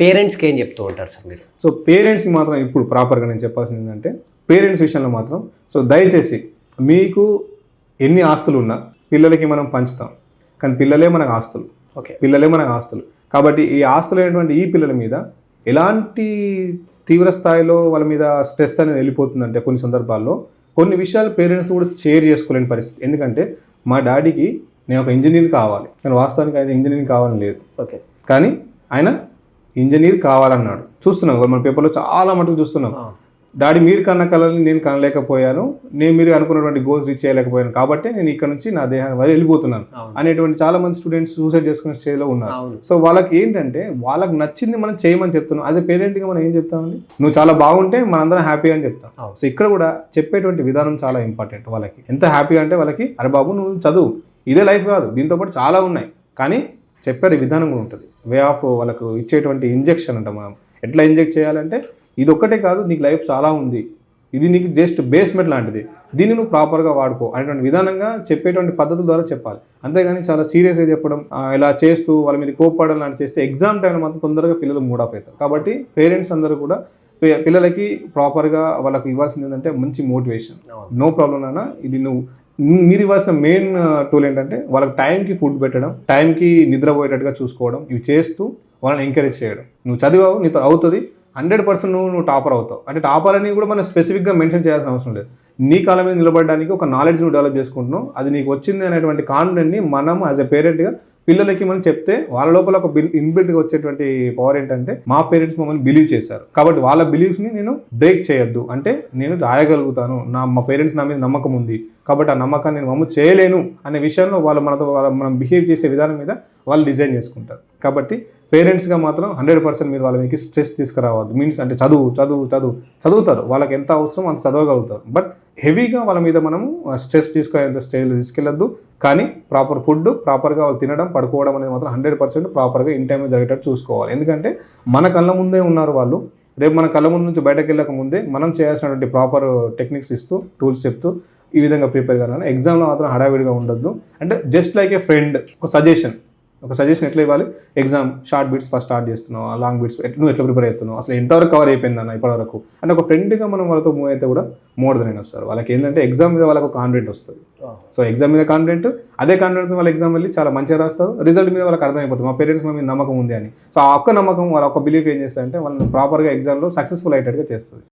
పేరెంట్స్కి ఏం చెప్తూ ఉంటారు సార్ మీరు? సో పేరెంట్స్కి మాత్రం ఇప్పుడు ప్రాపర్గా నేను చెప్పాల్సింది ఏంటంటే పేరెంట్స్ విషయంలో మాత్రం సో దయచేసి మీకు ఎన్ని ఆస్తులు ఉన్నా పిల్లలకి మనం పంచుతాం. కానీ పిల్లలే మనకు ఆస్తులు. ఓకే. పిల్లలే మనకు ఆస్తులు. కాబట్టి ఈ ఆస్తులైనటువంటి ఈ పిల్లల మీద ఎలాంటి తీవ్ర స్థాయిలో వాళ్ళ మీద స్ట్రెస్ అనేది వెళ్ళిపోతుందంటే కొన్ని సందర్భాల్లో కొన్ని విషయాలు పేరెంట్స్ కూడా షేర్ చేసుకోలేని పరిస్థితి. ఎందుకంటే మా డాడీకి నేను ఒక ఇంజనీర్ కావాలి. కానీ వాస్తవానికి ఆయన ఇంజనీరింగ్ కావాలని లేదు. ఓకే. కానీ ఆయన ఇంజనీర్ కావాలన్నాడు. చూస్తున్నాం మన పేపర్లో చాలా మటుకు చూస్తున్నాం. డాడీ మీరు కన్న కళని నేను కనలేకపోయాను. నేను మీరు అనుకున్నటువంటి గోల్స్ రీచ్ చేయలేకపోయాను. కాబట్టి నేను ఇక్కడ నుంచి నా దేహాన్ని వెళ్ళిపోతున్నాను అనేటువంటి చాలా మంది స్టూడెంట్స్ సూసైడ్ చేసుకునే స్టేజ్లో ఉన్నారు. సో వాళ్ళకి ఏంటంటే వాళ్ళకి నచ్చింది మనం చేయమని చెప్తున్నాం. ఎ పేరెంట్గా మనం ఏం చెప్తామండి? నువ్వు చాలా బాగుంటే మనందరం హ్యాపీ అని చెప్తాం. సో ఇక్కడ కూడా చెప్పేటువంటి విధానం చాలా ఇంపార్టెంట్ వాళ్ళకి. ఎంత హ్యాపీ అంటే వాళ్ళకి అరే బాబు నువ్వు చదువు. ఇదే లైఫ్ కాదు. దీంతో పాటు చాలా ఉన్నాయి. కానీ చెప్పే విధానం కూడా ఉంటుంది. వే ఆఫ్ వాళ్ళకు ఇచ్చేటువంటి ఇంజెక్షన్ అంట మనం. ఎట్లా ఇంజెక్ట్ చేయాలంటే ఇది ఒక్కటే కాదు నీకు లైఫ్ చాలా ఉంది. ఇది నీకు జస్ట్ బేస్మెంట్ లాంటిది. దీన్ని నువ్వు ప్రాపర్గా వాడుకో అనేటువంటి విధానంగా చెప్పేటువంటి పద్ధతుల ద్వారా చెప్పాలి. అంతేగాని చాలా సీరియస్గా చెప్పడం ఇలా చేస్తూ వాళ్ళ మీద కోప్పడడం లాంటి చేస్తే ఎగ్జామ్ టైంలో మాత్రం తొందరగా పిల్లలు మూడ్ ఆఫ్ అవుతారు. కాబట్టి పేరెంట్స్ అందరూ కూడా పిల్లలకి ప్రాపర్గా వాళ్ళకి ఇవ్వాల్సింది ఏంటంటే మంచి మోటివేషన్ నో ప్రాబ్లం నాన్న. ఇది నువ్వు మీరు ఇవ్వాల్సిన మెయిన్ టూల్ ఏంటంటే వాళ్ళకి టైంకి ఫుడ్ పెట్టడం టైంకి నిద్రపోయేటట్టుగా చూసుకోవడం ఇవి చేస్తూ వాళ్ళని ఎంకరేజ్ చేయడం. నువ్వు చదివావు నీతో అవుతుంది హండ్రెడ్ పర్సెంట్ నువ్వు నువ్వు టాపర్ అవుతావు. అంటే టాపర్ అని కూడా మనం స్పెసిఫిక్గా మెన్షన్ చేయాల్సిన అవసరం లేదు. నీ కాలం మీద నిలబడడానికి ఒక నాలెడ్జ్ నువ్వు డెవలప్ చేసుకుంటున్నావు. అది నీకు వచ్చింది అనేటువంటి కాన్ఫిడెంట్ని మనం యాజ్ ఎ పేరెంట్గా పిల్లలకి మనం చెప్తే వాళ్ళ లోపల ఒక బిల్ ఇన్బిల్ట్గా వచ్చేటువంటి పవర్ ఏంటంటే మా పేరెంట్స్ మమ్మల్ని బిలీవ్ చేశారు. కాబట్టి వాళ్ళ బిలీవ్స్ని నేను బ్రేక్ చేయొద్దు. అంటే నేను రాయగలుగుతాను. నా మా పేరెంట్స్ నా మీద నమ్మకం ఉంది. కాబట్టి ఆ నమ్మకాన్ని నేను మమ్మ చేయలేను అనే విషయంలో వాళ్ళు మనతో వాళ్ళ- మనం బిహేవ్ చేసే విధానం మీద వాళ్ళు డిజైన్ చేసుకుంటారు. కాబట్టి పేరెంట్స్గా మాత్రం హండ్రెడ్ పర్సెంట్ మీరు వాళ్ళ మీకు స్ట్రెస్ తీసుకురావద్దు. మీన్స్ అంటే చదువు చదువు చదువు చదువుతారు. వాళ్ళకి ఎంత అవసరం అంత చదవగలుగుతారు. బట్ హెవీగా వాళ్ళ మీద మనము స్ట్రెస్ తీసుకునే స్టేజ్లో తీసుకెళ్ళొద్దు. కానీ ప్రాపర్ ఫుడ్ ప్రాపర్గా వాళ్ళు తినడం పడుకోవడం అనేది మాత్రం హండ్రెడ్ పర్సెంట్ ప్రాపర్గా ఇన్ టైంలో జరిగేటట్టు చూసుకోవాలి. ఎందుకంటే మన కళ్ళ ముందే ఉన్నారు వాళ్ళు. రేపు మన కళ్ళ ముందు నుంచి బయటకు వెళ్ళక ముందే మనం చేయాల్సినటువంటి ప్రాపర్ టెక్నిక్స్ ఇస్తూ టూల్స్ చెప్తూ ఈ విధంగా ప్రిపేర్ కావాలి ఎగ్జామ్లో మాత్రం హడావిడిగా ఉండొద్దు. అంటే జస్ట్ లైక్ ఏ ఫ్రెండ్ ఒక సజెషన్. ఒక సజెషన్ ఎట్లా ఇవ్వాలి? Exam short bits first start చేస్తున్నావు? లాంగ్ బిట్స్ నువ్వు ఎట్లా ప్రిపేర్ అవుతున్నావు అసలు ఎంతవరకు కవర్ అయిపోయింది అన్న ఇప్పటివరకు? అంటే ఒక ఫ్రెండ్గా మనం వాళ్ళతో మూవ్ అయితే కూడా మోర్ దెన్ వస్తారు వాళ్ళకి ఏంటంటే ఎగ్జామ్ మీద వాళ్ళకు కాన్ఫిడెంట్ వస్తుంది. సో ఎగ్జామ్ మీద కాన్ఫిడెంట్ అదే కాన్ఫిడెంట్ వాళ్ళ ఎగ్జామ్ వెళ్ళి చాలా మంచిగా రాస్తారు. రిజల్ట్ మీద వాళ్ళకి అర్థమైపోతుంది. మా పేరెంట్స్ మీద నమ్మకం ఉంది అని. సో ఆ ఒక్క నమ్మకం వాళ్ళ ఒక్క బిలీఫ్ ఏం చేస్తారంటే వాళ్ళని ప్రాపర్గా ఎగ్జామ్లో సక్సెస్ఫుల్ అయ్యేటట్టుగా చేస్తుంది.